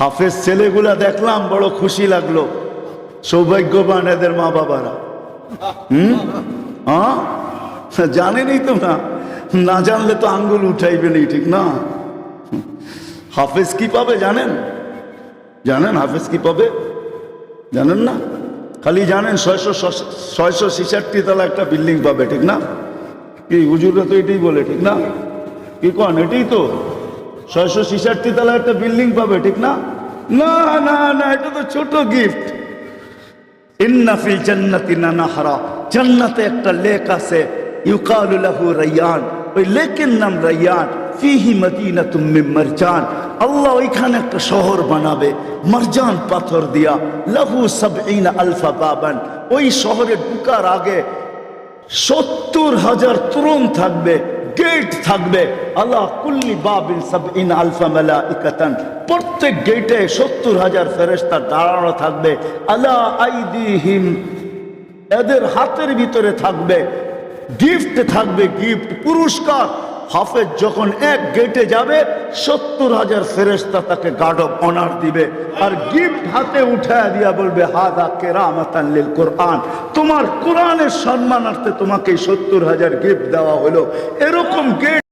হাফেজ ছেলেগুলা দেখলাম, বড় খুশি লাগল। সৌভাগ্যবান এদের মা বাবারা। হুম? হ্যাঁ জানেনই তো না। না জানলে তো আঙ্গুল উঠাইবে উঠাইবেনই, ঠিক না? হাফেজ কি পাবে জানেন? জানেন হাফেজ কি পাবে? জানেন না? খালি জানেন ছয়শো ছয়শো ছিষট্টি তালা একটা বিল্ডিং পাবে, ঠিক না? কি হুজুররা তো এটাই বলে, ঠিক না? কি কন, এটাই তো? ছয়শো ছিষট্টি তলা একটা বিল্ডিং পাবে, ঠিক না? না না না, এটা তো ছোট গিফট ইন্নাফিল জান্নাতি নানাহারা, জান্নাতে একটা লেক আছে, ইউকালু লাহু রাইয়ান। ওই লেকের নাম রাইয়ান। ফিহি মদিনাতুম মিন মারজান। আল্লাহ ওইখানে একটা শহর বানাবে, মারজান পাথর দিয়া। লাহু সাবঈনা আলফা বাবান। ওই শহরে ঢুকার আগে সত্তর হাজার তরুণ থাকবে গেট থাকবে। আল্লাহ কুল্লি বাবিন সাবইন আলফা মালাইকাতান। প্রত্যেক গেটে সত্তর হাজার ফেরেস্তা দাঁড়ানো থাকবে। আলা আইদিহিম, এদের হাতের ভিতরে থাকবে। গিফট থাকবে গিফট পুরস্কার। হাফেজ যখন এক গেটে যাবে, সত্তর হাজার ফেরেস্তা তাকে গার্ড অফ অনার দিবে। আর গিফট হাতে উঠায় দিয়া বলবে, হাদা কেরামাতান লিল কোরআন। তোমার কোরআনের সম্মানার্থে তোমাকে সত্তর হাজার গিফট দেওয়া হলো। এরকম গেট